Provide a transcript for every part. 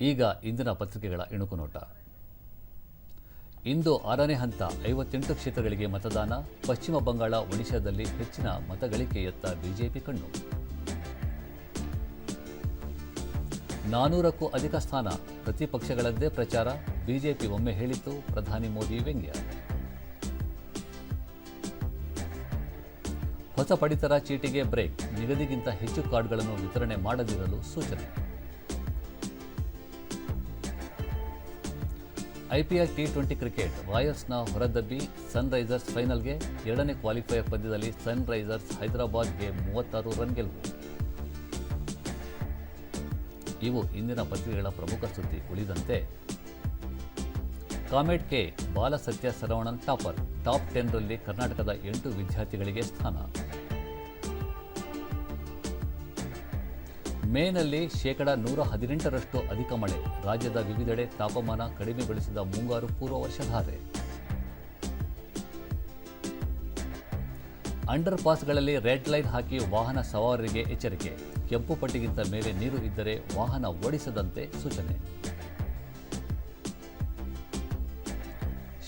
ಈಗ ಇಂದಿನ ಪತ್ರಿಕೆಗಳ ಇಣುಕು ನೋಟ ಇಂದು ಆರನೇ ಹಂತ ಐವತ್ತೆಂಟು ಕ್ಷೇತ್ರಗಳಿಗೆ ಮತದಾನ, ಪಶ್ಚಿಮ ಬಂಗಾಳ ಒಡಿಶಾದಲ್ಲಿ ಹೆಚ್ಚಿನ ಮತಗಳಿಕೆಯತ್ತ ಬಿಜೆಪಿ ಕಣ್ಣು. ನಾನೂರಕ್ಕೂ ಅಧಿಕ ಸ್ಥಾನ, ಪ್ರತಿಪಕ್ಷಗಳದ್ದೇ ಪ್ರಚಾರ, ಬಿಜೆಪಿ ಒಮ್ಮೆ ಹೇಳಿತ್ತು ಪ್ರಧಾನಿ ಮೋದಿ ವ್ಯಂಗ್ಯ. ಹೊಸ ಪಡಿತರ ಚೀಟಿಗೆ ಬ್ರೇಕ್, ನಿಗದಿಗಿಂತ ಹೆಚ್ಚು ಕಾರ್ಡ್ಗಳನ್ನು ವಿತರಣೆ ಮಾಡದಿರಲು ಸೂಚನೆ. ಐಪಿಎಲ್ ಟಿ ಟ್ವೆಂಟಿ ಕ್ರಿಕೆಟ್ ರಾಯಲ್ಸ್ನ ಹೊರದಬ್ಬಿ ಸನ್ರೈಸರ್ಸ್ ಫೈನಲ್ಗೆ ಎರಡನೇ ಕ್ವಾಲಿಫೈಯರ್ ಪಂದ್ಯದಲ್ಲಿ ಸನ್ರೈಸರ್ಸ್ ಹೈದರಾಬಾದ್ಗೆ ಮೂವತ್ತಾರು ರನ್ ಗೆಲುವು. ಇವು ಇಂದಿನ ಪತ್ರಿಕೆಗಳ ಪ್ರಮುಖ ಸುದ್ದಿ ಉಳಿದಂತೆ, COMEDK Balasatya Saravanan topper top ಟೆನ್ರಲ್ಲಿ ಕರ್ನಾಟಕದ ಎಂಟು ವಿದ್ಯಾರ್ಥಿಗಳಿಗೆ ಸ್ಥಾನ. ಮೇನಲ್ಲಿ ಶೇಕಡ ನೂರ ಹದಿನೆಂಟರಷ್ಟು ಅಧಿಕ ಮಳೆ. ರಾಜ್ಯದ ವಿವಿಧೆಡೆ ತಾಪಮಾನ ಕಡಿಮೆಗೊಳಿಸಿದ ಮುಂಗಾರು ಪೂರ್ವ ವರ್ಷಧಾರೆ ಅಂಡರ್ ಪಾಸ್ಗಳಲ್ಲಿ ರೆಡ್ ಲೈನ್ ಹಾಕಿ ವಾಹನ ಸವಾರರಿಗೆ ಎಚ್ಚರಿಕೆ. ಕೆಂಪು ಪಟ್ಟಿಗಿಂತ ಮೇಲೆ ನೀರು ಇದ್ದರೆ ವಾಹನ ಓಡಿಸದಂತೆ ಸೂಚನೆ.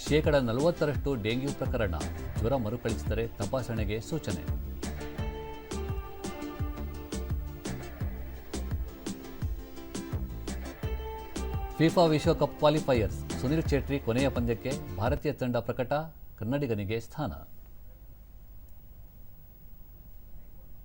ಶೇಕಡ ನಲವತ್ತರಷ್ಟು ಡೆಂಗ್ಯೂ ಪ್ರಕರಣ. ಜ್ವರ ಮರುಕಳಿಸಿದರೆ ತಪಾಸಣೆಗೆ ಸೂಚನೆ. ಫಿಫಾ ವಿಶ್ವಕಪ್ ಕ್ವಾಲಿಫೈಯರ್ಸ್ ಸುನಿಲ್ ಚೇಟ್ರಿ ಕೊನೆಯ ಪಂದ್ಯಕ್ಕೆ ಭಾರತೀಯ ತಂಡ ಪ್ರಕಟ ಕನ್ನಡಿಗನಿಗೆ ಸ್ಥಾನ.